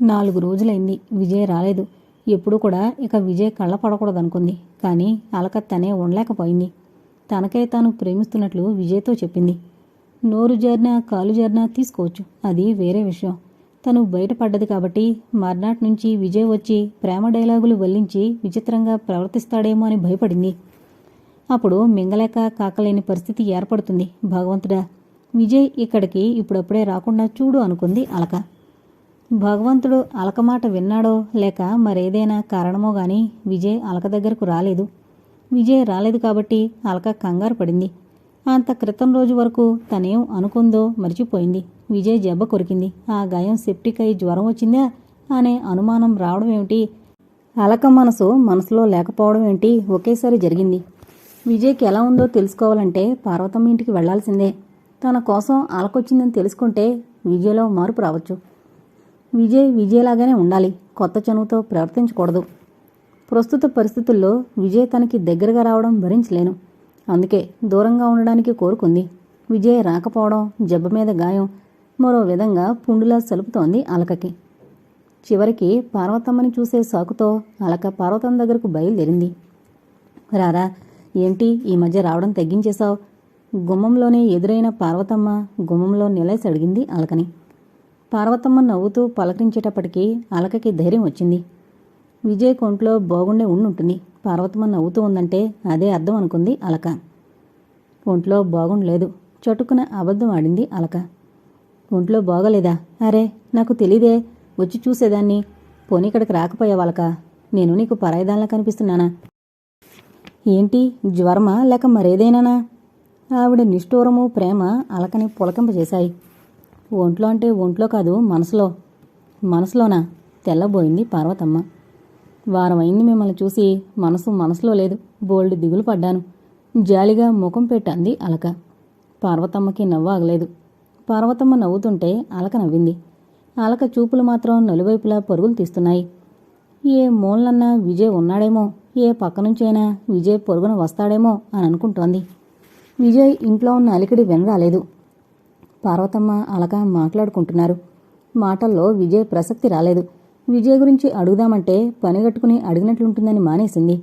నాలుగు రోజులైంది. విజయ్ రాలేదు. ఎప్పుడు కూడా ఇక విజయ్ కళ్ళ పడకూడదనుకుంది. కానీ అలక తనే ఉండలేకపోయింది. తనకై తాను ప్రేమిస్తున్నట్లు విజయ్తో చెప్పింది. నోరు జారినా కాలు జారినా తీసుకోవచ్చు. అది వేరే విషయం. తను బయటపడ్డది కాబట్టి మర్నాటి నుంచి విజయ్ వచ్చి ప్రేమ డైలాగులు వల్లించి విచిత్రంగా ప్రవర్తిస్తాడేమో అని భయపడింది. అప్పుడు మింగలేక కాకలేని పరిస్థితి ఏర్పడుతుంది భగవంతుడా. విజయ్ ఇక్కడికి ఇప్పుడప్పుడే రాకుండా చూడు అనుకుంది అలక. భగవంతుడు అలక మాట విన్నాడో లేక మరేదైనా కారణమో గాని విజయ్ అలక దగ్గరకు రాలేదు. విజయ్ రాలేదు కాబట్టి అలక కంగారు పడింది. అంత క్రితం రోజు వరకు తనేం అనుకుందో మర్చిపోయింది. విజయ్ జబ్బ కొరికింది. ఆ గాయం సెప్టిక్ అయి జ్వరం వచ్చిందా అనే అనుమానం రావడం ఏమిటి? అలక మనసు మనసులో లేకపోవడం ఏంటి ఒకేసారి జరిగింది. విజయ్కి ఎలా ఉందో తెలుసుకోవాలంటే పార్వతమ్మ ఇంటికి వెళ్ళాల్సిందే. తన కోసం అలకొచ్చిందని తెలుసుకుంటే విజయ్లో మార్పు రావచ్చు. విజయ్ విజయ్లాగానే ఉండాలి. కొత్త చనువుతో ప్రవర్తించకూడదు. ప్రస్తుత పరిస్థితుల్లో విజయ్ తనకి దగ్గరగా రావడం భరించలేను. అందుకే దూరంగా ఉండడానికి కోరుకుంది. విజయ్ రాకపోవడం జబ్బ మీద గాయం మరో విధంగా పుండులా సలుపుతోంది అలకకి. చివరికి పార్వతమ్మని చూసే సాకుతో అలక పార్వతం దగ్గరకు బయలుదేరింది. రారా ఏంటి ఈ మధ్య రావడం తగ్గించేశావు? గుమ్మంలోనే ఎదురైన పార్వతమ్మ గుమ్మంలో నిలేసి అడిగింది అలకని. పార్వతమ్మ నవ్వుతూ పలకరించేటప్పటికీ అలకకి ధైర్యం వచ్చింది. విజయ్ కొంట్లో బాగుండే ఉండుంటుంది. పార్వతమ్మ నవ్వుతూ ఉందంటే అదే అర్థం అనుకుంది అలక. ఒంట్లో బాగుండలేదు. చటుకున అబద్ధం ఆడింది అలక. ఒంట్లో బాగలేదా? అరే నాకు తెలీదే. వచ్చి చూసేదాన్ని. పోనీ ఇక్కడికి రాకపోయావలక నేను నీకు పరాయిదానిలా కనిపిస్తున్నానా? ఏంటి? జ్వరమా? లేక మరేదైనానా? ఆవిడ నిష్ఠూరము ప్రేమ అలకని పులకింపజేశాయి. ఒంట్లో అంటే ఒంట్లో కాదు మనసులో. మనసులోనా? తెల్లబోయింది పార్వతమ్మ. వారం అయింది మిమ్మల్ని చూసి మనసు మనసులో లేదు. బోల్డ్ దిగులు పడ్డాను. జాలిగా ముఖం పెట్టంది అలక. పార్వతమ్మకి నవ్వాగలేదు పార్వతమ్మ నవ్వుతుంటే అలక నవ్వింది. అలక చూపులు మాత్రం నలువైపులా పరుగులు తీస్తున్నాయి. ఏ మూలనన్నా విజయ్ ఉన్నాడేమో? ఏ పక్క నుంచైనా విజయ్ పొరుగున వస్తాడేమో అని అనుకుంటోంది. విజయ్ ఇంట్లో ఉన్న అలికిడి వినరాలేదు. పార్వతమ్మ అలక మాట్లాడుకుంటున్నారు. మాటల్లో విజయ్ ప్రసక్తి రాలేదు. విజయ్ గురించి అడుగుదామంటే పనిగట్టుకుని అడిగినట్లుంటుందని మానేసింది.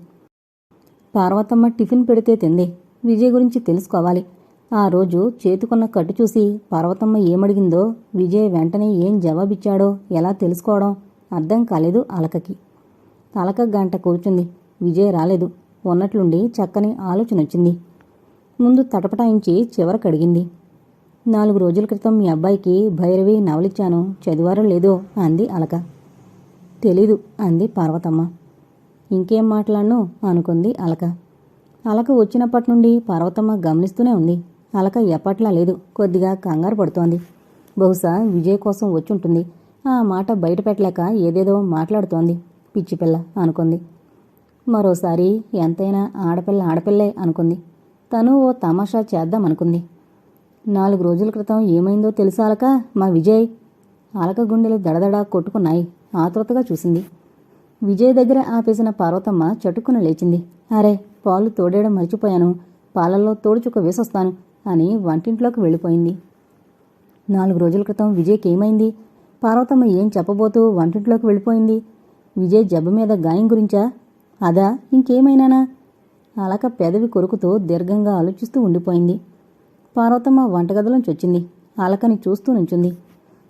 పార్వతమ్మ టిఫిన్ పెడితే తింది. విజయ్ గురించి తెలుసుకోవాలి. ఆ రోజు చేతుకున్న కట్టు చూసి పార్వతమ్మ ఏమడిగిందో విజయ్ వెంటనే ఏం జవాబిచ్చాడో ఎలా తెలుసుకోవడం అర్థం కాలేదు అలకకి. అలక గంట కూర్చుంది. విజయ్ రాలేదు. ఉన్నట్లుండి చక్కని ఆలోచన వచ్చింది ముందు తటపటాయించి చివరకడిగింది. నాలుగు రోజుల క్రితం మీ అబ్బాయికి భైరవి నవలిచ్చాను. చదివారో లేదో అంది అలక. తెలీదు అంది పార్వతమ్మ. ఇంకేం మాట్లాడను? అనుకుంది అలక. అలక వచ్చినప్పటి నుండి పార్వతమ్మ గమనిస్తూనే ఉంది. అలక ఎప్పట్లా లేదు కొద్దిగా కంగారు పడుతోంది. బహుశా విజయ్ కోసం వచ్చుంటుంది. ఆ మాట బయట పెట్టలేక ఏదేదో మాట్లాడుతోంది. పిచ్చిపిల్ల అనుకుంది. మరోసారి ఎంతైనా ఆడపిల్ల ఆడపిల్లే అనుకుంది. తను ఓ తమాషా చేద్దామనుకుంది. నాలుగు రోజుల క్రితం ఏమైందో తెలుసా అలక? మా విజయ్. అలక గుండెలు దడదడా కొట్టుకున్నాయి. ఆతృతగా చూసింది. విజయ్ దగ్గర ఆపేసిన పార్వతమ్మ చటుక్కున లేచింది. అరే పాలు తోడేయడం మర్చిపోయాను. పాలల్లో తోడుచుక్క వేసొస్తాను అని వంటింట్లోకి వెళ్ళిపోయింది. నాలుగు రోజుల క్రితం విజయ్కి ఏమైంది? పార్వతమ్మ ఏం చెప్పబోతూ వంటింట్లోకి వెళ్ళిపోయింది? విజయ్ జబ్బు మీద గాయం గురించా? అదా ఇంకేమైనానా? అలక పెదవి కొరుకుతూ దీర్ఘంగా ఆలోచిస్తూ ఉండిపోయింది. పార్వతమ్మ వంటగదిలోంచి వచ్చింది. అలకని చూస్తూ నుంచుంది.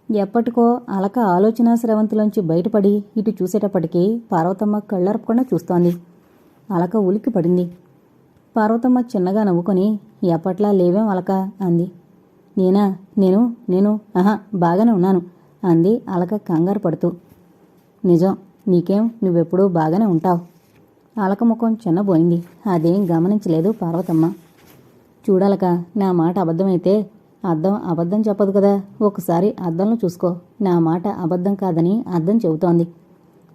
ఎప్పటికో అలక ఆలోచన స్రవంతిలోంచి బయటపడి ఇటు చూసేటప్పటికీ పార్వతమ్మ కళ్ళరపకుండా చూస్తోంది. అలక ఉలిక్కి పడింది. పార్వతమ్మ చిన్నగా నవ్వుకొని ఎప్పట్లా లేవేం అలక? అంది. నేనా? నేను? నేను? ఆహా బాగానే ఉన్నాను అంది అలక కంగారు పడుతూ. నిజం నీకేం? నువ్వెప్పుడూ బాగానే ఉంటావు. అలక ముఖం చిన్నబోయింది. అదేం గమనించలేదు పార్వతమ్మ. చూడాలక నా మాట అబద్ధమైతే అద్దం అబద్ధం చెప్పదు కదా. ఒకసారి అద్దంలో చూసుకో. నా మాట అబద్ధం కాదని అద్దం చెబుతోంది.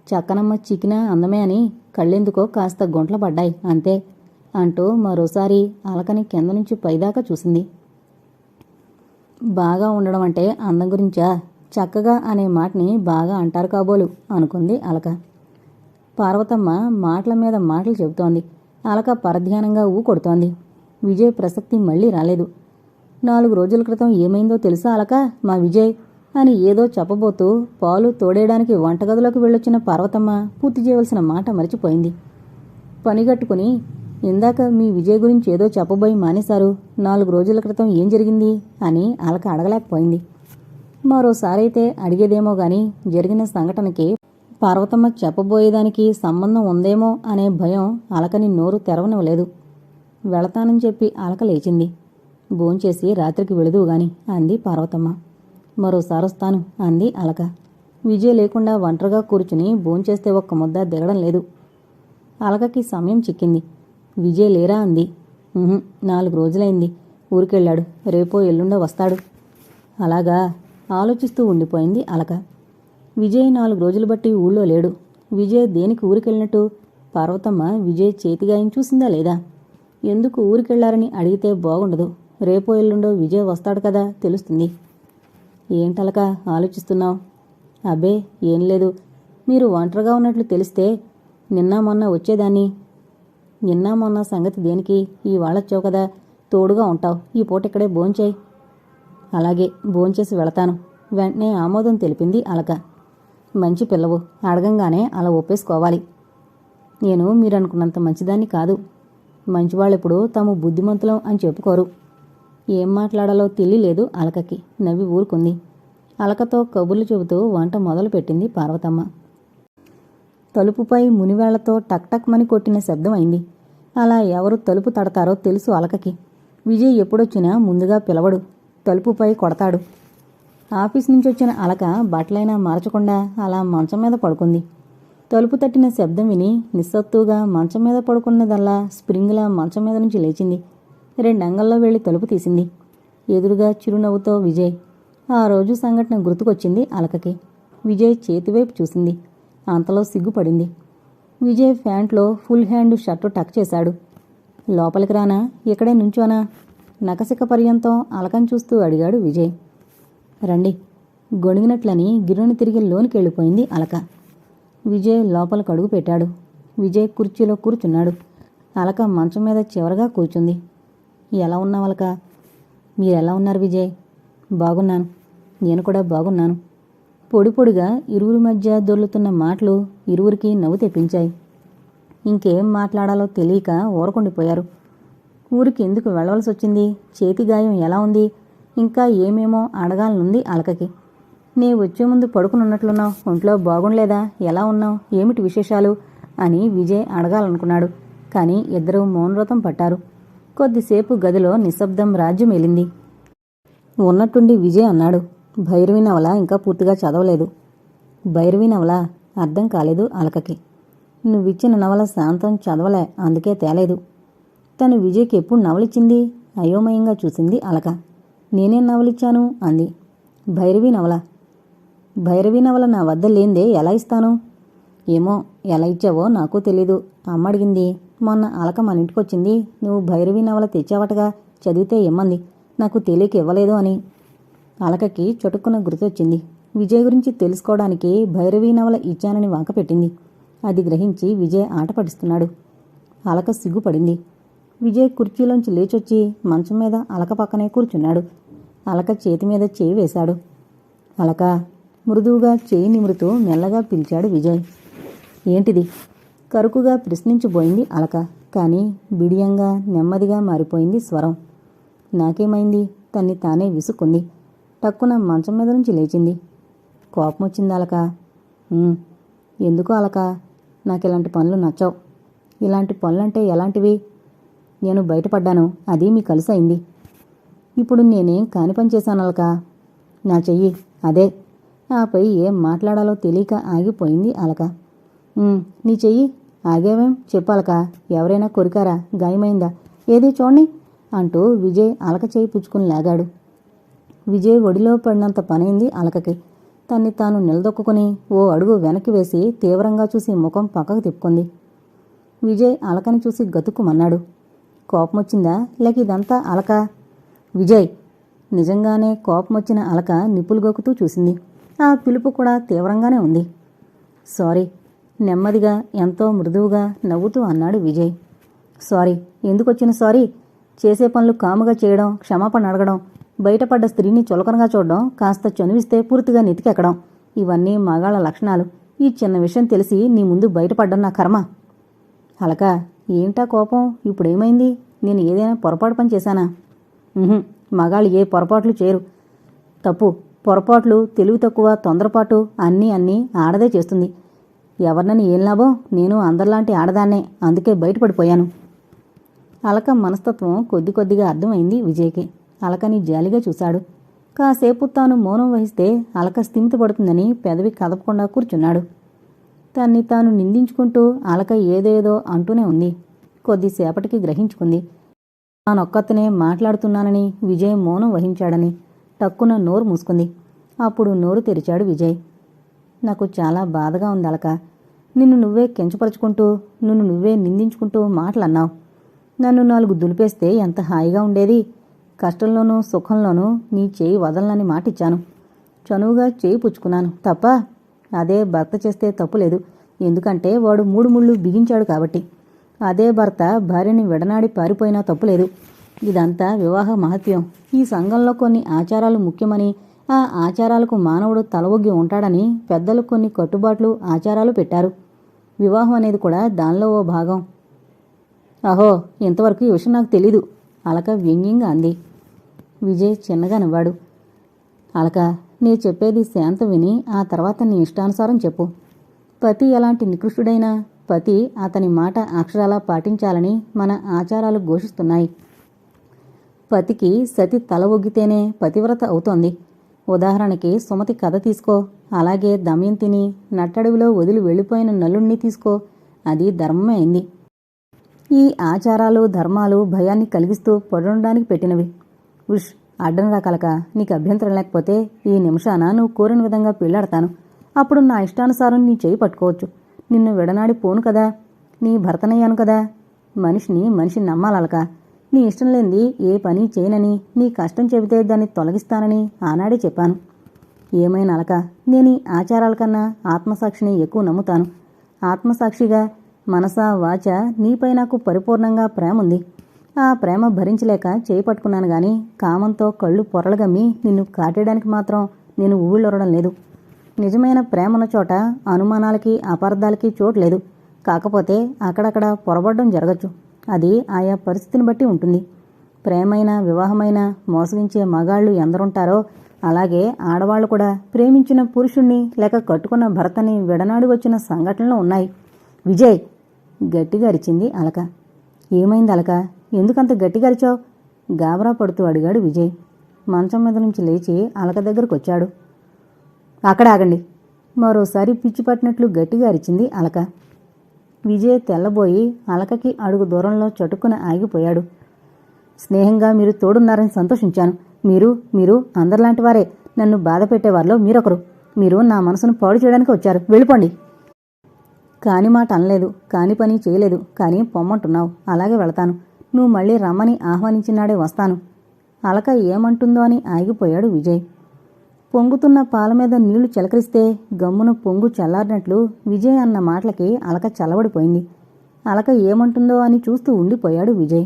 చక్కనమ్మ చికిన అందమే అని కళ్ళెందుకో కాస్త గుంటలు పడ్డాయి. అంతే అంటూ మరోసారి అలకని కింద నుంచి పైదాకా చూసింది. బాగా ఉండడం అంటే అందం గురించా? చక్కగా అనే మాటని బాగా అంటారు కాబోలు అనుకుంది అలక. పార్వతమ్మ మాటల మీద మాటలు చెబుతోంది. అలక పరధ్యానంగా ఊ కొడుతోంది. విజయ్ ప్రసక్తి మళ్ళీ రాలేదు. నాలుగు రోజుల క్రితం ఏమైందో తెలుసా అలక? మా విజయ్ అని ఏదో చెప్పబోతూ పాలు తోడేయడానికి వంటగదిలోకి వెళ్ళొచ్చిన పార్వతమ్మ పూర్తి చేయవలసిన మాట మరిచిపోయింది. పనిగట్టుకుని ఇందాక మీ విజయ్ గురించి ఏదో చెప్పబోయి మానేశారు నాలుగు రోజుల క్రితం ఏం జరిగింది? అని అలక అడగలేకపోయింది. మరోసారైతే అడిగేదేమో గాని జరిగిన సంఘటనకి పార్వతమ్మ చెప్పబోయేదానికి సంబంధం ఉందేమో అనే భయం అలకని నోరు తెరవనివ్వలేదు. వెళతానని చెప్పి అలక లేచింది. భోంచేసి రాత్రికి వెళుదువుగాని అంది పార్వతమ్మ. మరోసారి వస్తాను అంది అలక విజయ్ లేకుండా ఒంటరిగా కూర్చుని భోంచేస్తే ఒక్క ముద్ద దిగడం లేదు. అలకకి సమయం చిక్కింది. విజయ్ లేరా అంది. నాలుగు రోజులైంది. ఊరికెళ్ళాడు. రేపో ఎల్లుండో వస్తాడు. అలాగా ఆలోచిస్తూ ఉండిపోయింది అలక విజయ్ నాలుగు రోజులు బట్టి ఊళ్ళో లేడు. విజయ్ దేనికి ఊరికెళ్ళినట్టు? పార్వతమ్మ విజయ్ చేతిగాయం చూసిందా లేదా? ఎందుకు ఊరికెళ్ళారని అడిగితే బాగుండదు. రేపో ఎల్లుండో విజయ్ వస్తాడు కదా తెలుస్తుంది. ఏంటలక ఆలోచిస్తున్నావు? అబ్బే ఏం లేదు. మీరు ఒంటరిగా ఉన్నట్లు తెలిస్తే నిన్న మొన్న వచ్చేదాన్ని. నిన్న మొన్న సంగతి దేనికి? ఇవాళొచ్చావు కదా. తోడుగా ఉంటావు. ఈ పూట ఇక్కడే భోంచేయి. అలాగే భోంచేసి వెళతాను. వెంటనే ఆమోదం తెలిపింది అలక. మంచి పిల్లవు. అడగంగానే అలా ఒప్పేసుకోవాలి. నేను మీరనుకున్నంత మంచిదాన్ని కాదు. మంచివాళ్ళు ఇప్పుడు తాము బుద్ధిమంతులం అని చెప్పుకోరు. ఏం మాట్లాడాలో తెలియలేదు అలకకి. నవ్వి ఊరుకుంది. అలకతో కబుర్లు చెబుతూ వంట మొదలుపెట్టింది పార్వతమ్మ. తలుపుపై మునివేళ్ళతో టక్ టక్ మని కొట్టిన శబ్దం అయింది. అలా ఎవరు తలుపు తడతారో తెలుసు అలకకి. విజయ్ ఎప్పుడొచ్చినా ముందుగా పిలవడు. తలుపుపై కొడతాడు. ఆఫీస్ నుంచి వచ్చిన అలక బట్టలైనా మార్చకుండా అలా మంచం మీద పడుకుంది. తలుపు తట్టిన శబ్దం విని నిస్సత్తుగా మంచం మీద పడుకున్నదల్లా స్ప్రింగ్లా మంచం మీద నుంచి లేచింది. రెండంగల్లో వెళ్ళి తలుపు తీసింది. ఎదురుగా చిరునవ్వుతో విజయ్. ఆ రోజు సంఘటన గుర్తుకొచ్చింది అలకకి. విజయ్ చేతివైపు చూసింది. అంతలో సిగ్గుపడింది. విజయ్ ప్యాంట్లో ఫుల్ హ్యాండ్ షర్టు టక్ చేశాడు. లోపలికి రానా? ఇక్కడే నుంచోనా? నకసిక పర్యంతం అలకం చూస్తూ అడిగాడు విజయ్. రండి. గొణిగినట్లని గిర్రుని తిరిగి లోనికి వెళ్ళిపోయింది అలక. విజయ్ లోపలికి అడుగు పెట్టాడు. విజయ్ కుర్చీలో కూర్చున్నాడు. అలక మంచం మీద చివరగా కూర్చుంది. ఎలా ఉన్నావు అలక? మీరెలా ఉన్నారు విజయ్? బాగున్నాను. నేను కూడా బాగున్నాను. పొడి పొడిగా ఇరువురి మధ్య దొర్లుతున్న మాటలు ఇరువురికి నవ్వు తెప్పించాయి. ఇంకేం మాట్లాడాలో తెలియక ఊరకుండిపోయారు. ఊరికి ఎందుకు వెళ్ళవలసి వచ్చింది చేతి గాయం ఎలా ఉంది? ఇంకా ఏమేమో అడగాలనుంది అలకకి. నీ వచ్చే ముందు పడుకునున్నట్లున్నావు? ఒంట్లో బాగుండలేదా? ఎలా ఉన్నావు? ఏమిటి విశేషాలు? అని విజయ్ అడగాలనుకున్నాడు. కానీ ఇద్దరూ మౌనవ్రతం పట్టారు. కొద్దిసేపు గదిలో నిశ్శబ్దం రాజ్యం వెళ్ళింది ఉన్నట్టుండి విజయ్ అన్నాడు. భైరవి నవల ఇంకా పూర్తిగా చదవలేదు. భైరవి నవల అర్థం కాలేదు అలకకి. నువ్విచ్చిన నవల శాంతం చదవలే అందుకే తేలేదు. తను విజయ్కి ఎప్పుడు నవలిచ్చింది? అయోమయంగా చూసింది అలక. నేనేం నవలిచ్చాను? అంది. భైరవి నవల భైరవి నవల నా వద్ద లేందే ఎలా ఇస్తాను? ఏమో ఎలా ఇచ్చావో నాకు తెలీదు. అమ్మ అడిగింది మొన్న అలక మన ఇంటికొచ్చింది. నువ్వు భైరవి నవల తెచ్చావటగా చదివితే ఇమ్మంది నాకు తెలియక ఇవ్వలేదు అని. అలకకి చటుక్కున గుర్తొచ్చింది. విజయ్ గురించి తెలుసుకోవడానికి భైరవి నవల ఇచ్చానని వంక పెట్టింది. అది గ్రహించి విజయ్ ఆట పడిస్తున్నాడు అలక సిగ్గుపడింది. విజయ్ కుర్చీలోంచి లేచొచ్చి మంచం మీద అలక పక్కనే కూర్చున్నాడు. అలక చేతి మీద చేయి వేశాడు. అలక మృదువుగా చేయి నిమురుతూ మెల్లగా పిలిచాడు విజయ్. ఏంటిది? కరుకుగా ప్రశ్నించిపోయింది అలక. కానీ బిడియంగా నెమ్మదిగా మారిపోయింది స్వరం. నాకేమైంది? తన్ని తానే విసుక్కుంది. టక్కున మంచం మీద నుంచి లేచింది. కోపం వచ్చింది అలక ఎందుకు అలక? నాకు ఇలాంటి పనులు నచ్చవు. ఇలాంటి పనులంటే ఎలాంటివి? నేను బయటపడ్డాను. అది మీ కలిసైంది ఇప్పుడు నేనేం కాని పని చేశాను అలక? నా చెయ్యి. అదే. ఆపై ఏం మాట్లాడాలో తెలియక ఆగిపోయింది అలక. నీ చెయ్యి ఆగేవేం చెప్పాలక ఎవరైనా కొరికారా? గాయమైందా? ఏది చూడండి అంటూ విజయ్ అలక చేయి పుచ్చుకుని లాగాడు. విజయ్ ఒడిలో పడినంత పనైంది అలకకి. తన్ని తాను నిలదొక్కుని ఓ అడుగు వెనక్కి వేసి తీవ్రంగా చూసి ముఖం పక్కకు తిప్పుకుంది. విజయ్ అలకని చూసి గతుక్కుమన్నాడు. కోపం వచ్చిందా లేక ఇదంతా అలక? విజయ్. నిజంగానే కోపం వచ్చిన అలక నిప్పులు గొక్కుతూ చూసింది. ఆ పిలుపు కూడా తీవ్రంగానే ఉంది. సారీ నెమ్మదిగా ఎంతో మృదువుగా నవ్వుతూ అన్నాడు విజయ్. Sorry ఎందుకొచ్చిన sorry? చేసే పనులు కాముగా చేయడం క్షమాపణ అడగడం బయటపడ్డ స్త్రీని చులకనగా చూడడం కాస్త చనువిస్తే పూర్తిగా నెతికెక్కడం ఇవన్నీ మగాళ్ళ లక్షణాలు. ఈ చిన్న విషయం తెలిసి నీ ముందు బయటపడ్డం నా కర్మ. అలక ఏంటా కోపం? ఇప్పుడేమైంది? నేను ఏదైనా పొరపాటు పని చేశానా? మగాళ్ళు ఏ పొరపాట్లు చేయరు. తప్పు పొరపాట్లు తెలివి తక్కువ తొందరపాటు అన్నీ అన్నీ ఆడదే చేస్తుంది. ఎవరినని ఏం లాభం? నేను అందరిలాంటి ఆడదాన్నే అందుకే బయటపడిపోయాను. అలక మనస్తత్వం కొద్ది కొద్దిగా అర్థమైంది విజయ్కి. అలకని జాలిగా చూశాడు. కాసేపు తాను మౌనం వహిస్తే అలక స్థిమితపడుతుందని పెదవి కదపకుండా కూర్చున్నాడు. తన్ని తాను నిందించుకుంటూ అలక ఏదేదో అంటూనే ఉంది. కొద్దిసేపటికి గ్రహించుకుంది. తానొక్కతనే మాట్లాడుతున్నానని విజయ్ మౌనం వహించాడని టక్కున నోరు మూసుకుంది. అప్పుడు నోరు తెరిచాడు విజయ్. నాకు చాలా బాధగా ఉంది అలక నిన్ను నువ్వే కించపరుచుకుంటూ నిన్ను నువ్వే నిందించుకుంటూ మాటలన్నావు. నన్ను నాలుగు దులిపేస్తే ఎంత హాయిగా ఉండేది? కష్టంలోనూ సుఖంలోనూ నీ చేయి వదలనని మాటిచ్చాను. చనువుగా చేయి పుచ్చుకున్నాను. తప్ప అదే భర్త చేస్తే తప్పులేదు ఎందుకంటే వాడు మూడు ముళ్ళు బిగించాడు కాబట్టి. అదే భర్త భార్యని విడనాడి పారిపోయినా తప్పులేదు ఇదంతా వివాహ మహత్యం. ఈ సంఘంలో కొన్ని ఆచారాలు ముఖ్యమని ఆ ఆచారాలకు మానవుడు తలవొగ్గి ఉంటాడని పెద్దలు కొన్ని కట్టుబాట్లు ఆచారాలు పెట్టారు. వివాహం అనేది కూడా దానిలో ఓ భాగం. అహో ఇంతవరకు ఈ విషయం నాకు తెలీదు. అలక వ్యంగ్యంగా అంది. విజయ్ చిన్నగా నవ్వాడు. అలక నీ చెప్పేది శాంత విని ఆ తర్వాత నీ ఇష్టానుసారం చెప్పు. పతి ఎలాంటి నికృష్టుడైనా పతి అతని మాట అక్షరాలా పాటించాలని మన ఆచారాలు ఘోషిస్తున్నాయి. పతికి సతి తల ఒగ్గితేనే పతివ్రత అవుతోంది. ఉదాహరణకి సుమతి కథ తీసుకో అలాగే దమయంతిని నట్టడవిలో వదిలి వెళ్ళిపోయిన నలుణ్ణి తీసుకో అది ధర్మమే అయింది. ఈ ఆచారాలు ధర్మాలు భయాన్ని కలిగిస్తూ పడుండడానికి పెట్టినవి. ఉష్ అడ్డం రాకలక నీకు అభ్యంతరం లేకపోతే ఈ నిమిషాన నువ్వు కోరిన విధంగా పెళ్ళాడతాను. అప్పుడు నా ఇష్టానుసారం నీ చేయి పట్టుకోవచ్చు. నిన్ను విడనాడి పోను కదా. నీ భర్తనయ్యాను కదా. మనిషిని మనిషిని నమ్మాలక నీ ఇష్టం లేనిది ఏ పని చేయనని నీ కష్టం చెబితే దాన్ని తొలగిస్తానని ఆనాడే చెప్పాను. ఏమైనా అలక? నేను ఈ ఆచారాల కన్నా ఆత్మసాక్షిని ఎక్కువ నమ్ముతాను. ఆత్మసాక్షిగా మనసా వాచ నీపై నాకు పరిపూర్ణంగా ప్రేమ ఉంది. ఆ ప్రేమ భరించలేక చేయి పట్టుకున్నాను గాని కామంతో కళ్ళు పొరలుగమ్మి నిన్ను కాటేయడానికి మాత్రం నేను ఊళ్ళొరడం లేదు. నిజమైన ప్రేమన్న చోట అనుమానాలకి అపార్థాలకి చోటు లేదు. కాకపోతే అక్కడక్కడ పొరబడడం జరగచ్చు. అది ఆయా పరిస్థితిని బట్టి ఉంటుంది. ప్రేమైన వివాహమైన మోసగించే మగాళ్ళు ఎందరుంటారో అలాగే ఆడవాళ్ళు కూడా ప్రేమించిన పురుషుణ్ణి లేక కట్టుకున్న భర్తని విడనాడి వచ్చిన సంఘటనలు ఉన్నాయి. విజయ్ గట్టిగా అరిచింది అలక. ఏమైంది అలక? ఎందుకంత గట్టిగా అరిచావు? గాబరా పడుతూ అడిగాడు విజయ్. మంచం మీద నుంచి లేచి అలక దగ్గరకు వచ్చాడు. అక్కడ ఆగండి. మరోసారి పిచ్చి పట్టినట్లు గట్టిగా అరిచింది అలక. విజయ్ తెల్లబోయి అలకకి అడుగు దూరంలో చటుక్కున ఆగిపోయాడు. స్నేహంగా మీరు తోడున్నారని సంతోషించాను. మీరు మీరు అందరిలాంటి వారే. నన్ను బాధ పెట్టేవారిలో మీరొకరు. మీరు నా మనసును పాడు చేయడానికి వచ్చారు. వెళ్ళిపోండి. కాని మాట అనలేదు. కాని పని చేయలేదు. కానీ పొమ్మంటున్నావు. అలాగే వెళతాను. నువ్వు మళ్ళీ రమ్మని ఆహ్వానించినాడే వస్తాను. అలక ఏమంటుందో అని ఆగిపోయాడు విజయ్. పొంగుతున్న పాల మీద నీళ్ళు చిలకరిస్తే గమ్మున పొంగు చల్లారినట్లు విజయ్ అన్న మాటలకి అలక చల్లబడిపోయింది. అలక ఏమంటుందో అని చూస్తూ ఉండిపోయాడు విజయ్.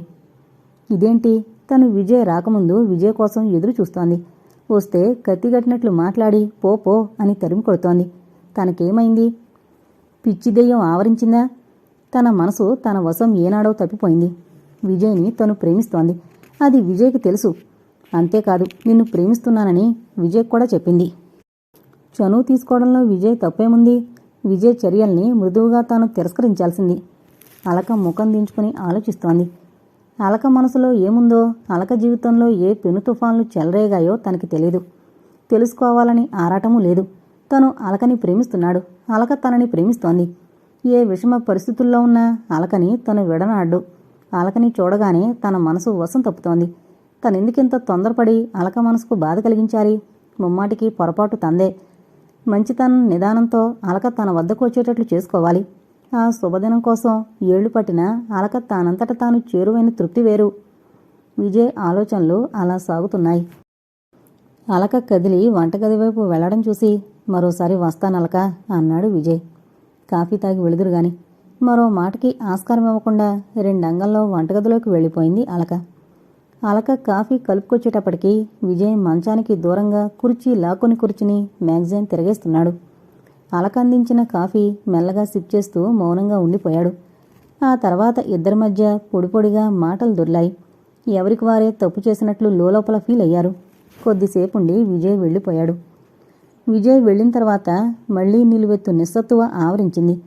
ఇదేంటి? తను విజయ్ రాకముందు విజయ్ కోసం ఎదురు చూస్తోంది. వస్తే కత్తిగట్టినట్లు మాట్లాడి పో పో అని తరిమి కొడుతోంది. తనకేమైంది? పిచ్చి దెయ్యం ఆవరించిందా? తన మనసు తన వశం ఏనాడో తప్పిపోయింది. విజయ్ని తను ప్రేమిస్తోంది. అది విజయ్కి తెలుసు. అంతేకాదు నిన్ను ప్రేమిస్తున్నానని విజయ్ కూడా చెప్పింది. చనువు తీసుకోవడంలో విజయ్ తప్పేముంది? విజయ్ చర్యల్ని మృదువుగా తాను తిరస్కరించాల్సింది. అలక ముఖం దించుకుని ఆలోచిస్తోంది. అలక మనసులో ఏముందో అలక జీవితంలో ఏ పెను తుఫాన్లు చెలరేగాయో తనకి తెలీదు. తెలుసుకోవాలని ఆరాటమూ లేదు. తను అలకని ప్రేమిస్తున్నాడు. అలక తనని ప్రేమిస్తోంది. ఏ విషమ పరిస్థితుల్లో ఉన్న అలకని తను విడనాడు. అలకని చూడగానే తన మనసు వశం తప్పుతోంది. తనెందుకింత తొందరపడి అలక మనసుకు బాధ కలిగించాలి? ముమ్మాటికి పొరపాటు తందే. మంచితనం నిదానంతో అలక తన వద్దకు వచ్చేటట్లు చేసుకోవాలి. ఆ శుభదినం కోసం ఏళ్ళు పట్టిన అలక తానంతట తాను చేరువైన తృప్తి వేరు. విజయ్ ఆలోచనలు అలా సాగుతున్నాయి. అలక కదిలి వంటగది వైపు వెళ్ళడం చూసి మరోసారి వస్తానలక అన్నాడు విజయ్. కాఫీ తాగి వెళుదురుగాని మరో మాటకి ఆస్కారం ఇవ్వకుండా రెండంగంలో వంటగదిలోకి వెళ్ళిపోయింది అలక. అలక కాఫీ కలుపుకొచ్చేటప్పటికి విజయ్ మంచానికి దూరంగా కుర్చీ లాక్కొని కూర్చుని మ్యాగజైన్ తిరగేస్తున్నాడు. అలక అందించిన కాఫీ మెల్లగా సిప్ చేస్తూ మౌనంగా ఉండిపోయాడు. ఆ తర్వాత ఇద్దరి మధ్య పొడిపొడిగా మాటలు దొర్లాయి. ఎవరికి వారే తప్పు చేసినట్లు లోపల ఫీల్ అయ్యారు. కొద్దిసేపుండి విజయ్ వెళ్ళిపోయాడు. విజయ్ వెళ్ళిన తర్వాత మళ్ళీ నిలువెత్తు నిస్సత్తువ ఆవరించింది.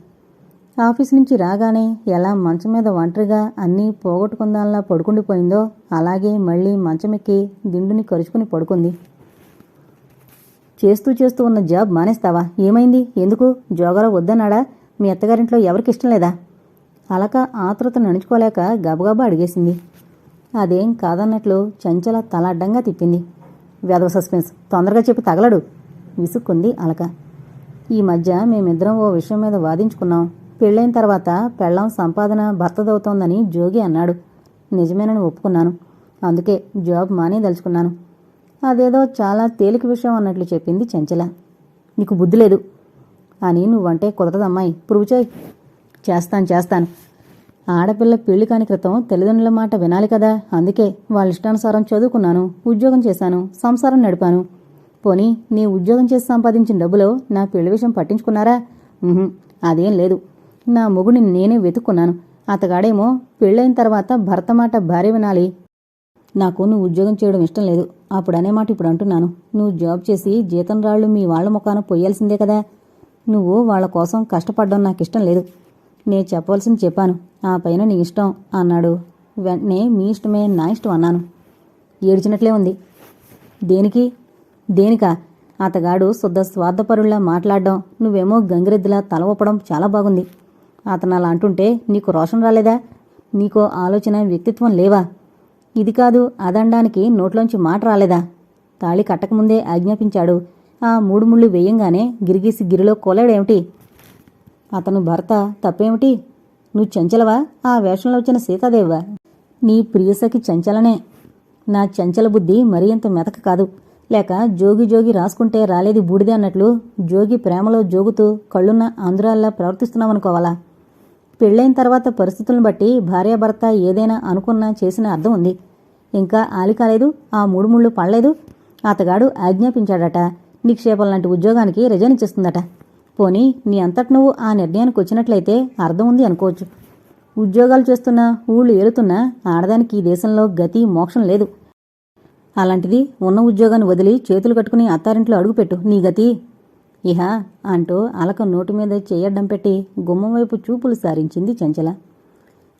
ఆఫీస్ నుంచి రాగానే ఎలా మంచం మీద ఒంటరిగా అన్నీ పోగొట్టుకుందాల్లా పడుకుండిపోయిందో అలాగే మళ్ళీ మంచమెక్కి దిండుని కరుచుకుని పడుకుంది. చేస్తూ చేస్తూ ఉన్న జాబ్ మానేస్తావా? ఏమైంది? ఎందుకు? జోగరా వద్దన్నాడా? మీ అత్తగారింట్లో ఎవరికి ఇష్టం లేదా? అలక ఆతృత నడుచుకోలేక గబగబా అడిగేసింది. అదేం కాదన్నట్లు చంచల తల అడ్డంగా తిప్పింది. వేదవ సస్పెన్స్ తొందరగా చెప్పి తగలడు విసుక్కుంది అలక. ఈ మధ్య మేమిద్దరం ఓ విషయం మీద వాదించుకున్నాం. పెళ్ళైన తర్వాత పెళ్ళం సంపాదన భర్తదవుతోందని జోగి అన్నాడు. నిజమేనని ఒప్పుకున్నాను. అందుకే జాబ్ మానేదలుచుకున్నాను. అదేదో చాలా తేలిక విషయం అన్నట్లు చెప్పింది చెంచల. నీకు బుద్ధి లేదు. అని నువ్వంటే కుదరదమ్మాయి. ప్రూవ్ చేయి. చేస్తాను చేస్తాను. ఆడపిల్ల పెళ్ళి కాని క్రితం తల్లిదండ్రుల మాట వినాలి కదా. అందుకే వాళ్ళ ఇష్టానుసారం చదువుకున్నాను ఉద్యోగం చేశాను సంసారం నడిపాను. పోనీ నీ ఉద్యోగం చేసి సంపాదించిన డబ్బులో నా పెళ్ళి విషయం పట్టించుకున్నారా? అదేం లేదు. నా మొగుడిని నేనే వెతుక్కున్నాను. అతగాడేమో పెళ్ళైన తర్వాత భర్త మాట భార్య వినాలి. నాకు నువ్వు ఉద్యోగం చేయడం ఇష్టం లేదు. అప్పుడు అనే మాట ఇప్పుడు అంటున్నాను. నువ్వు జాబ్ చేసి జీతం రాళ్ళు మీ వాళ్ళ ముఖాన పోయాల్సిందే కదా. నువ్వు వాళ్ళ కోసం కష్టపడడం నాకు ఇష్టం లేదు. నేను చెప్పవలసింది చెప్పాను. ఆ పైన నీ ఇష్టం అన్నాడు. వెంటనే మీ ఇష్టమే నా ఇష్టం అన్నాను. ఏడ్చినట్లే ఉంది. దేనికి? దేనికా? అతగాడు శుద్ధ స్వార్థపరుల్లా మాట్లాడడం. నువ్వేమో గంగిరెద్దులా తల ఊపడం చాలా బాగుంది. అతను అలా అంటుంటే నీకు రోషం రాలేదా? నీకో ఆలోచన వ్యక్తిత్వం లేవా? ఇది కాదు అదండానికి నోట్లోంచి మాట రాలేదా? తాళి కట్టకముందే ఆజ్ఞాపించాడు. ఆ మూడు ముళ్ళు వేయంగానే గిరిగీసి గిరిలో కోలాడేమిటి? అతను భర్త తప్పేమిటి? నువ్వు చంచలవా? ఆ వేషంలో వచ్చిన సీతాదేవా నీ ప్రియసకి చంచలనే. నా చంచల బుద్ధి మరీ మెతక కాదు. లేక జోగి జోగి రాసుకుంటే రాలేది బూడిదే అన్నట్లు జోగి ప్రేమలో జోగుతూ కళ్ళున్న ఆంధ్రాల్లా ప్రవర్తిస్తున్నామనుకోవాలా పెళ్ళైన తర్వాత పరిస్థితులను బట్టి భార్యాభర్త ఏదైనా అనుకున్నా చేసిన అర్థం ఉంది. ఇంకా ఆలి కాలేదు ఆ మూడు ముళ్ళు పడలేదు. అతగాడు ఆజ్ఞాపించాడట. నిక్షేపం లాంటి ఉద్యోగానికి రిజైన్ ఇచ్చేస్తుందట. పోనీ నీ అంతట నువ్వు ఆ నిర్ణయానికి వచ్చినట్లయితే అర్థం ఉంది అనుకోవచ్చు. ఉద్యోగాలు చేస్తున్న ఊళ్ళు ఏలుతున్నా ఆడదానికి ఈ దేశంలో గతి మోక్షం లేదు. అలాంటిది ఉన్న ఉద్యోగాన్ని వదిలి చేతులు కట్టుకుని అత్తారింట్లో అడుగుపెట్టు. నీ గతి ఇహ అంటూ అలక నోటి మీద చేయడ్డం పెట్టి గుమ్మం వైపు చూపులు సారించింది చంచల.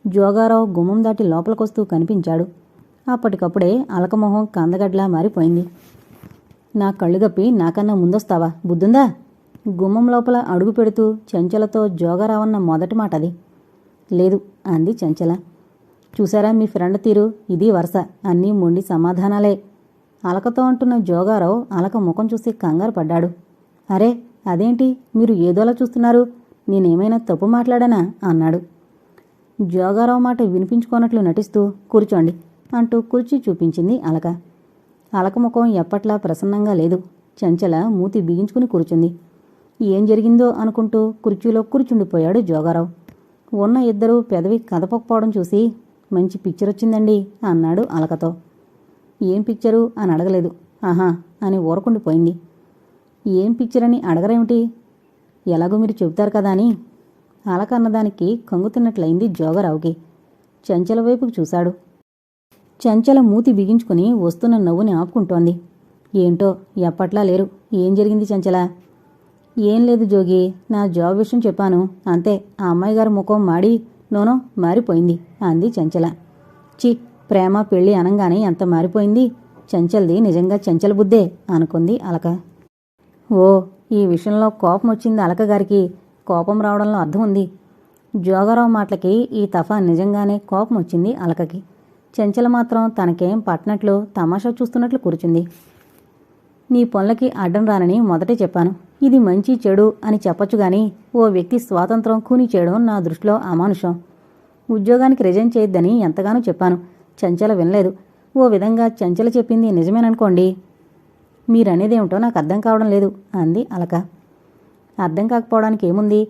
జోగారావు గుమ్మం దాటి లోపలికొస్తూ కనిపించాడు. అప్పటికప్పుడే అలకమొహం కందగడ్లా మారిపోయింది. నా కళ్ళు గప్పి నాకన్నా ముందొస్తావా? బుద్ధుందా? గుమ్మం లోపల అడుగు పెడుతూ చంచలతో జోగారావన్న మొదటి మాట అది లేదు అంది చంచల. చూసారా మీ ఫ్రెండ్ తీరు? ఇది వరుస. అన్నీ మొండి సమాధానాలే. అలకతో అంటున్న జోగారావు అలక ముఖం చూసి కంగారు పడ్డాడు. అరే అదేంటి? మీరు ఏదోలా చూస్తున్నారు. నేనేమైనా తప్పు మాట్లాడానా? అన్నాడు. జోగారావు మాట వినిపించుకోనట్లు నటిస్తూ కూర్చోండి అంటూ కుర్చీ చూపించింది అలక. అలక ముఖం ఎప్పట్లా ప్రసన్నంగా లేదు. చంచల మూతి బిగించుకుని కూర్చుంది. ఏం జరిగిందో అనుకుంటూ కుర్చీలో కూర్చుండిపోయాడు జోగారావు. ఉన్న ఇద్దరూ పెదవి కదపకపోవడం చూసి మంచి పిక్చర్ వచ్చిందండి అన్నాడు అలకతో. ఏం పిక్చరు? అని అడగలేదు. ఆహా అని ఊరకుండిపోయింది. ఏం పిక్చర్ అని అడగరేమిటి? ఎలాగో మీరు చెబుతారు కదా అని. అలక అన్నదానికి కంగు తిన్నట్లయింది జోగరావుకి. చంచల వైపుకు చూశాడు. చంచల మూతి బిగించుకుని వస్తున్న నవ్వుని ఆపుకుంటోంది. ఏంటో ఎప్పట్లా లేరు? ఏం జరిగింది చంచల? ఏం లేదు జోగి నా జాబ్ విషయం చెప్పాను. అంతే ఆ అమ్మాయి గారి ముఖం మాడి నోనో మారిపోయింది అంది చంచల. చి ప్రేమ పెళ్ళి అనంగానే ఎంత మారిపోయింది? చంచల్ది నిజంగా చంచల బుద్ధే అనుకుంది అలక. ఓ ఈ విషయంలో కోపం వచ్చింది అలకగారికి కోపం రావడంలో అర్థం ఉంది. జోగారావు మాటలకి ఈ తఫా నిజంగానే కోపం వచ్చింది అలకకి. చెంచల మాత్రం తనకేం పట్టినట్లు తమాషా చూస్తున్నట్లు కూర్చుంది. నీ పనులకి అడ్డం రానని మొదటే చెప్పాను. ఇది మంచి చెడు అని చెప్పొచ్చు గాని ఓ వ్యక్తి స్వాతంత్రం కూని చేయడం నా దృష్టిలో అమానుషం. ఉద్యోగానికి రిజైన్ చేయొద్దని ఎంతగానో చెప్పాను. చంచల వినలేదు. ఓ విధంగా చంచల చెప్పింది నిజమేననుకోండి. మీరనేదేమిటో నాకు అర్థం కావడం లేదు అంది అలక. అర్థం కాకపోవడానికి ఏముంది?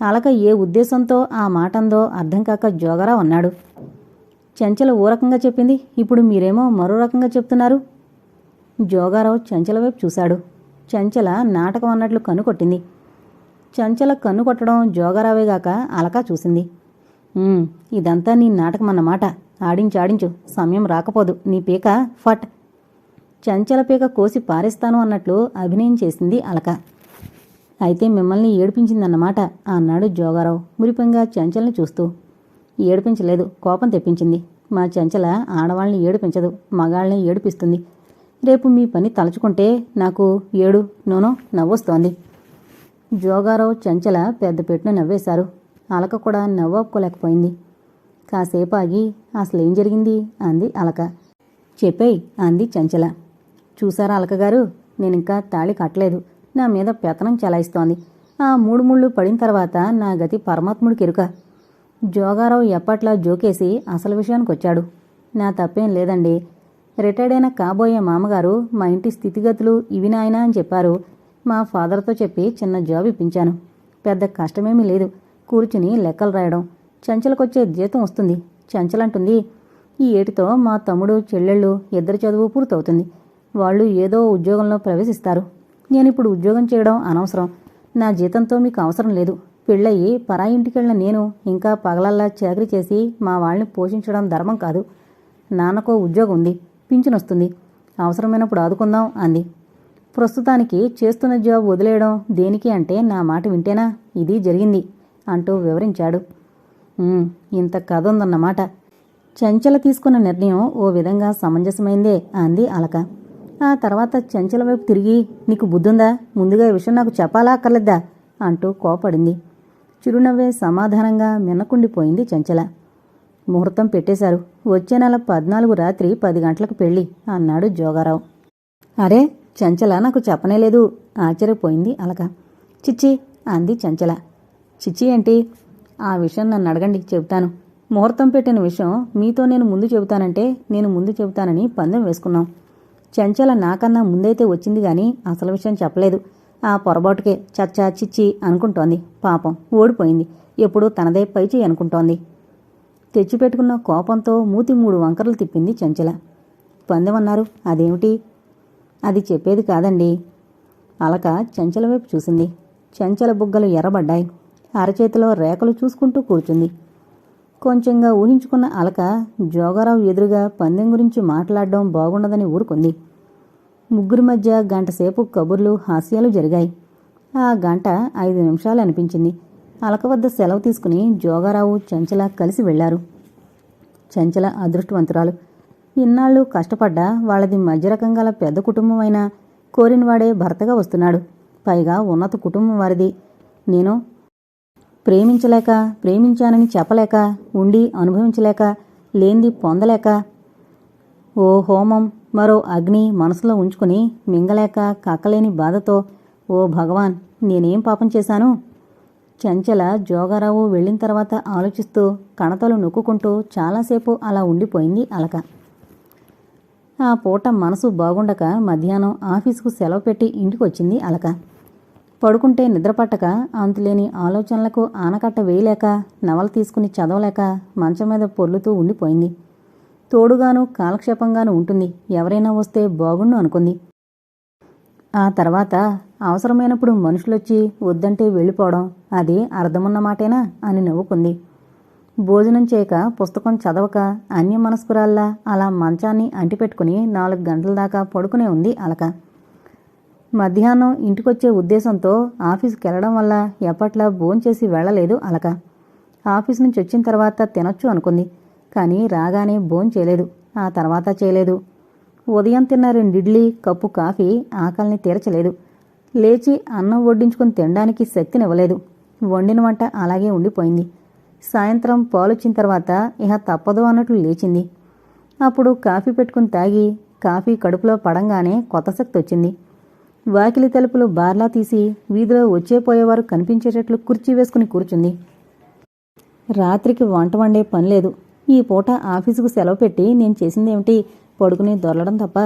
అలక ఏ ఉద్దేశంతో ఆ మాట అందో అర్థం కాక జోగరా అన్నాడు. చెంచల ఓ రకంగా చెప్పింది ఇప్పుడు మీరేమో మరో రకంగా చెప్తున్నారు. జోగారావు చెంచల వైపు చూశాడు. చెంచల నాటకం అన్నట్లు కన్ను కొట్టింది. చంచల కన్ను కొట్టడం జోగారావేగాక అలకా చూసింది. ఇదంతా నీ నాటకం అన్నమాట ఆడించు ఆడించు సమయం రాకపోదు నీ పీక ఫట్. చంచల పీక కోసి పారేస్తాను అన్నట్లు అభినయం చేసింది అలక. అయితే మిమ్మల్ని ఏడిపించిందన్నమాట అన్నాడు జోగారావు మురిపంగా చంచల్ని చూస్తూ. ఏడిపించలేదు కోపం తెప్పించింది. మా చంచల ఆడవాళ్ళని ఏడిపించదు మగాళ్ళని ఏడిపిస్తుంది. రేపు మీ పని తలుచుకుంటే నాకు ఏడు నోనో నవ్వొస్తోంది. జోగారావు చంచల పెద్ద పెట్టున నవ్వేశారు. అలక కూడా నవ్వొప్పుకోలేకపోయింది. కాసేపు ఆగి అసలేం జరిగింది? అంది అలక. చెప్పేయ్ అంది చంచల. చూసారా అలకగారు నేను నేనింకా తాళి కట్టలేదు. నా మీద పెతనం చెలాయిస్తోంది. ఆ మూడు ముళ్ళు పడిన తర్వాత నా గతి పరమాత్ముడికి ఎరుక. జోగారావు ఎప్పట్లా జోకేసి అసలు విషయానికి వచ్చాడు నా తప్పేం లేదండి. రిటైర్డ్ అయిన కాబోయే మామగారు మా ఇంటి స్థితిగతులు ఇవి నాయనా అని చెప్పారు. మా ఫాదర్తో చెప్పి చిన్న జాబ్ ఇప్పించాను. పెద్ద కష్టమేమీ లేదు. కూర్చుని లెక్కలు రాయడం. చంచలకొచ్చే జీతం వస్తుంది. చంచలంటుంది. ఈ ఏటితో మా తమ్ముడు చెల్లెళ్ళు ఇద్దరి చదువు పూర్తవుతుంది. వాళ్ళు ఏదో ఉద్యోగంలో ప్రవేశిస్తారు. నేనిప్పుడు ఉద్యోగం చేయడం అనవసరం. నా జీతంతో మీకు అవసరం లేదు. పెళ్ళయి పరాయి ఇంటికెళ్ళిన నేను ఇంకా పగలల్లా చాకరీ చేసి మా వాళ్ళని పోషించడం ధర్మం కాదు. నాన్నకో ఉద్యోగం ఉంది. పింఛనొస్తుంది అవసరమైనప్పుడు ఆదుకుందాం అంది. ప్రస్తుతానికి చేస్తున్న జాబ్ వదిలేయడం దేనికి అంటే నా మాట వింటేనా? ఇది జరిగింది అంటూ వివరించాడు. ఇంత కథ ఉందన్నమాట. చంచల తీసుకున్న నిర్ణయం ఓ విధంగా సమంజసమైందే అంది అలక. ఆ తర్వాత చెంచల వైపు తిరిగి నీకు బుద్ధుందా? ముందుగా ఈ విషయం నాకు చెప్పాలా అక్కర్లేద్దా అంటూ కోపడింది చిరునవ్వే సమాధానంగా మిన్నకుండిపోయింది చెంచల. ముహూర్తం పెట్టేశారు. వచ్చే నెల పద్నాలుగు రాత్రి పది గంటలకు పెళ్ళి అన్నాడు జోగారావు. అరే చంచల నాకు చెప్పనేలేదు ఆశ్చర్యపోయింది అలక. చిచ్చి అంది చంచల. చిచ్చి ఏంటి? ఆ విషయం నన్ను అడగండి చెబుతాను. ముహూర్తం పెట్టిన విషయం మీతో నేను ముందు చెబుతానంటే నేను ముందు చెబుతానని పందెం వేసుకున్నాం. చెంచల నాకన్నా ముందైతే వచ్చింది గాని అసలు విషయం చెప్పలేదు. ఆ పొరపాటుకే చచ్చా చిచ్చి అనుకుంటోంది. పాపం ఓడిపోయింది. ఎప్పుడూ తనదే పైచి అనుకుంటోంది. తెచ్చిపెట్టుకున్న కోపంతో మూతి మూడు వంకరలు తిప్పింది చెంచల. పందెమన్నారు అదేమిటి? అది చెప్పేది కాదండి. అలక చెంచల వైపు చూసింది. చెంచల బుగ్గలు ఎర్రబడ్డాయి. అరచేతిలో రేఖలు చూసుకుంటూ కూర్చుంది. కొంచెంగా ఊహించుకున్న అలక జోగారావు ఎదురుగా పందెం గురించి మాట్లాడడం బాగుండదని ఊరుకుంది. ముగ్గురి మధ్య గంటసేపు కబుర్లు హాస్యాలు జరిగాయి. ఆ గంట ఐదు నిమిషాలు అనిపించింది. అలక వద్ద సెలవు తీసుకుని జోగారావు చంచల కలిసి వెళ్ళారు. చంచల అదృష్టవంతురాలు. ఇన్నాళ్ళు కష్టపడ్డా వాళ్ళది మధ్యరకం గల పెద్ద కుటుంబం అయినా కోరినవాడే భర్తగా వస్తున్నాడు. పైగా ఉన్నత కుటుంబం వారిది. నేను ప్రేమించలేక ప్రేమించానని చెప్పలేక ఉండి అనుభవించలేక లేనిది పొందలేక ఓ హోమం మరో అగ్ని మనసులో ఉంచుకుని మింగలేక కక్కలేని బాధతో ఓ భగవాన్ నేనేం పాపం చేశాను? చంచల జోగారావు వెళ్ళిన తర్వాత ఆలోచిస్తూ కణతలు నొక్కుంటూ చాలాసేపు అలా ఉండిపోయింది అలక. ఆ పూట మనసు బాగుండక మధ్యాహ్నం ఆఫీసుకు సెలవు పెట్టి ఇంటికి వచ్చింది అలక. పడుకుంటే నిద్రపట్టక అంతులేని ఆలోచనలకు ఆనకట్ట వేయలేక నవలు తీసుకుని చదవలేక మంచం మీద పొర్లుతూ ఉండిపోయింది. తోడుగాను కాలక్షేపంగాను ఉంటుంది. ఎవరైనా వస్తే బాగుండు అనుకుంది. ఆ తర్వాత అవసరమైనప్పుడు మనుషులొచ్చి వద్దంటే వెళ్ళిపోవడం అది అర్థమున్నమాటేనా అని నవ్వుకుంది. భోజనం చేయక పుస్తకం చదవక అన్యమనస్కురాల్లా అలా మంచాన్ని అంటిపెట్టుకుని నాలుగు గంటల దాకా పడుకునే ఉంది అలక. మధ్యాహ్నం ఇంటికొచ్చే ఉద్దేశంతో ఆఫీస్కి వెళ్ళడం వల్ల ఎప్పట్లా భోంచేసి వెళ్ళలేదు అలక. ఆఫీస్ నుంచి వచ్చిన తర్వాత తినొచ్చు అనుకుంది కానీ రాగానే భోంచేయలేదు ఆ తర్వాత చేయలేదు. ఉదయం తిన్న రెండు ఇడ్లీ కప్పు కాఫీ ఆకలిని తీర్చలేదు. లేచి అన్నం వడ్డించుకుని తినడానికి శక్తినివ్వలేదు. వండిన వంట అలాగే ఉండిపోయింది. సాయంత్రం పాలొచ్చిన తర్వాత ఇహ తప్పదు అన్నట్లు లేచింది. అప్పుడు కాఫీ పెట్టుకుని తాగి కాఫీ కడుపులో పడంగానే కొత్త శక్తి వచ్చింది. వాకిలి తలుపులు బార్లా తీసి వీధిలో వచ్చే పోయేవారు కనిపించేటట్లు కుర్చీ వేసుకుని కూర్చుంది. రాత్రికి వంట వండే పని లేదు. ఈ పూట ఆఫీసుకు సెలవు పెట్టి నేను చేసిందేమిటి పడుకుని దొరలడం తప్ప.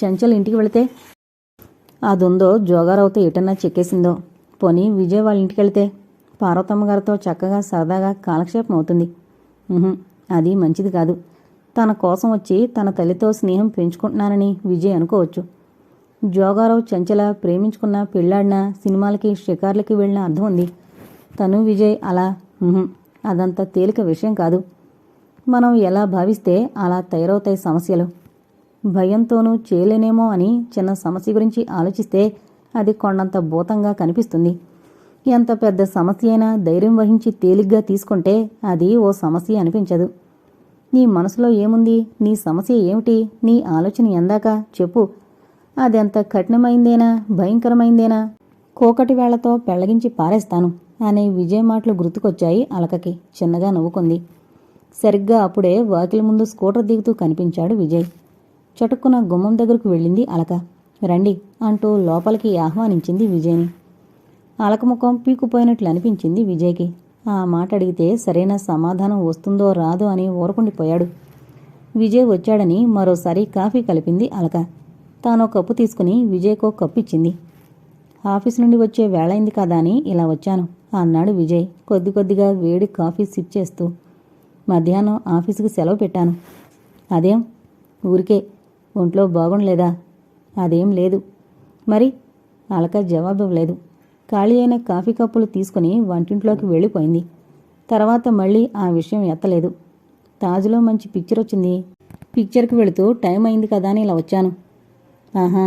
చంచల్ ఇంటికి వెళితే అదుందో జోగారావుతో ఎటన్నా చెక్కేసిందో. పోనీ విజయ్ వాళ్ళ ఇంటికి వెళితే పార్వతమ్మ గారితో చక్కగా సరదాగా కాలక్షేపం అవుతుంది. అది మంచిది కాదు. తన కోసం వచ్చి తన తల్లితో స్నేహం పెంచుకుంటున్నానని విజయ్ అనుకోవచ్చు. జోగారావు చంచల ప్రేమించుకున్న పెళ్ళాడిన సినిమాలకి షికార్లకి వెళ్ళిన అర్థం ఉంది. తను విజయ్ అలా అదంత తేలిక విషయం కాదు. మనం ఎలా భావిస్తే అలా తయారవుతాయి సమస్యలు. భయంతోనూ చేయలేనేమో అని చిన్న సమస్య గురించి ఆలోచిస్తే అది కొండంత భూతంగా కనిపిస్తుంది. ఎంత పెద్ద సమస్య అయినా ధైర్యం వహించి తేలిగ్గా తీసుకుంటే అది ఓ సమస్య అనిపించదు. నీ మనసులో ఏముంది? నీ సమస్య ఏమిటి? నీ ఆలోచన ఎందాక చెప్పు. అదెంత కఠినమైందేనా? భయంకరమైందేనా? కోకటి వేళ్ళతో పెళ్ళగించి పారేస్తాను అనే విజయ్ మాటలు గుర్తుకొచ్చాయి అలకకి చిన్నగా నవ్వుకుంది. సరిగ్గా అప్పుడే వాకిలి ముందు స్కూటర్ దిగుతూ కనిపించాడు విజయ్. చటుక్కున గుమ్మం దగ్గరకు వెళ్ళింది అలక. రండి అంటూ లోపలికి ఆహ్వానించింది విజయ్ని. అలక ముఖం పీకుపోయినట్లు అనిపించింది విజయ్కి. ఆ మాట అడిగితే సరైన సమాధానం వస్తుందో రాదో అని ఊరకుండిపోయాడు. విజయ్ వచ్చాడని మరోసారి కాఫీ కలిపింది అలక. తాను కప్పు తీసుకుని విజయ్కో కప్పు ఇచ్చింది. ఆఫీస్ నుండి వచ్చే వేళైంది కదా అని ఇలా వచ్చాను అన్నాడు విజయ్ కొద్ది కొద్దిగా వేడి కాఫీ సిప్ చేస్తూ. మధ్యాహ్నం ఆఫీసుకి సెలవు పెట్టాను. అదేం? ఊరికే ఒంట్లో బాగుండలేదా? అదేం లేదు. మరి? అలక జవాబు ఇవ్వలేదు. ఖాళీ అయిన కాఫీ కప్పులు తీసుకుని వంటింట్లోకి వెళ్ళిపోయింది. తర్వాత మళ్ళీ ఆ విషయం ఎత్తలేదు. తాజ్లో మంచి పిక్చర్ వచ్చింది. పిక్చర్కి వెళుతూ టైం అయింది కదా అని ఇలా వచ్చాను. ఆహా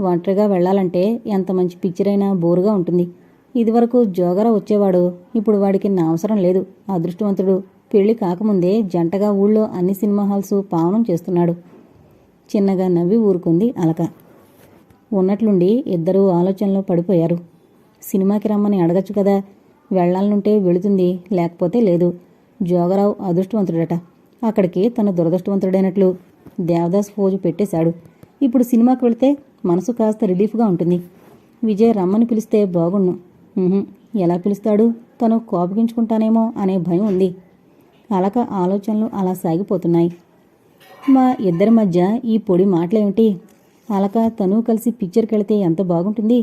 ఒంటరిగా వెళ్ళాలంటే ఎంత మంచి పిక్చర్ అయినా బోరుగా ఉంటుంది. ఇదివరకు జోగర వచ్చేవాడు ఇప్పుడు వాడికి నా అవసరం లేదు. అదృష్టవంతుడు పెళ్ళి కాకముందే జంటగా ఊళ్ళో అన్ని సినిమా హాల్స్ పావనం చేస్తున్నాడు. చిన్నగా నవ్వి ఊరుకుంది అలక. ఉన్నట్లుండి ఇద్దరూ ఆలోచనలో పడిపోయారు. సినిమాకి రమ్మని అడగచ్చు కదా వెళ్ళాలనుంటే వెళుతుంది లేకపోతే లేదు. జోగరావు అదృష్టవంతుడట. అక్కడికి తన దురదృష్టవంతుడైనట్లు దేవదాస్ ఫోజు పెట్టేశాడు. ఇప్పుడు సినిమాకి వెళితే మనసు కాస్త రిలీఫ్గా ఉంటుంది. విజయ్ రమ్మని పిలిస్తే బాగుండు. ఎలా పిలుస్తాడు? తను కోపగించుకుంటానేమో అనే భయం ఉంది. అలక ఆలోచనలు అలా సాగిపోతున్నాయి. మా ఇద్దరి మధ్య ఈ పొడి మాటలేమిటి? అలక తను కలిసి పిక్చర్కి వెళితే ఎంత బాగుంటుంది?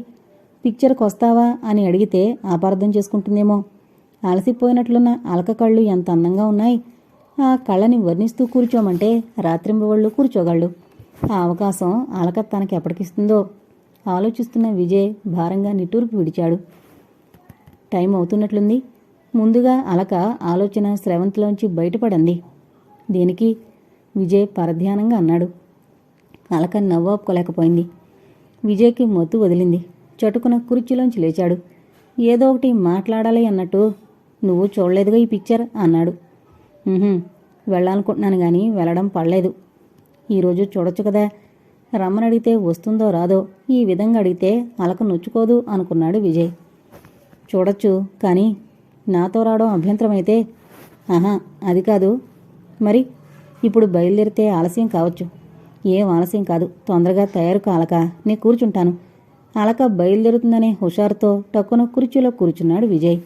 పిక్చర్కి వస్తావా అని అడిగితే అపార్థం చేసుకుంటుందేమో. అలసిపోయినట్లున్న అలక కళ్ళు ఎంత అందంగా ఉన్నాయి. ఆ కళ్ళని వర్ణిస్తూ కూర్చోమంటే రాత్రింబవళ్ళు కూర్చోగళ్ళు ఆ అవకాశం అలక తనకి ఎప్పటికిస్తుందో? ఆలోచిస్తున్న విజయ్ భారంగా నిట్టూర్పు విడిచాడు. టైం అవుతున్నట్లుంది. ముందుగా అలక ఆలోచన స్రవంతిలోంచి బయటపడింది. దీనికి? విజయ్ పరధ్యానంగా అన్నాడు. అలక నవ్వాపుకోలేకపోయింది. విజయ్కి మత్తు వదిలింది. చటుకున కుర్చీలోంచి లేచాడు. ఏదో ఒకటి మాట్లాడాలి అన్నట్టు నువ్వు చూడలేదుగా ఈ పిక్చర్ అన్నాడు. వెళ్ళాలనుకుంటున్నాను కానీ వెళ్ళడం పడలేదు. ఈరోజు చూడొచ్చు కదా. రమ్మని అడిగితే వస్తుందో రాదో ఈ విధంగా అడిగితే అలక నొచ్చుకోదు అనుకున్నాడు విజయ్. చూడొచ్చు కానీ నాతో రావడం అభ్యంతరమైతే ఆహా అది కాదు. మరి ఇప్పుడు బయలుదేరితే ఆలస్యం కావచ్చు. ఏం ఆలస్యం కాదు తొందరగా తయారు కాలక నే కూర్చుంటాను. అలక బయలుదేరుతుందనే హుషారుతో టక్కున కుర్చీలో కూర్చున్నాడు విజయ్.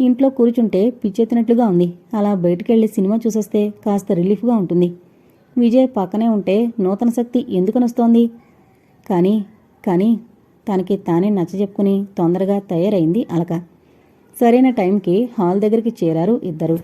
ఇంట్లో కూర్చుంటే పిచ్చెత్తినట్లుగా ఉంది. అలా బయటికెళ్ళి సినిమా చూసేస్తే కాస్త రిలీఫ్గా ఉంటుంది. విజయ్ పక్కనే ఉంటే నూతన శక్తి ఎందుకనొస్తోంది కానీ కానీ తనకి తానే నచ్చజెప్పుకుని తొందరగా తయారైంది అలక. సరైన టైంకి హాల్ దగ్గరికి చేరారు ఇద్దరు.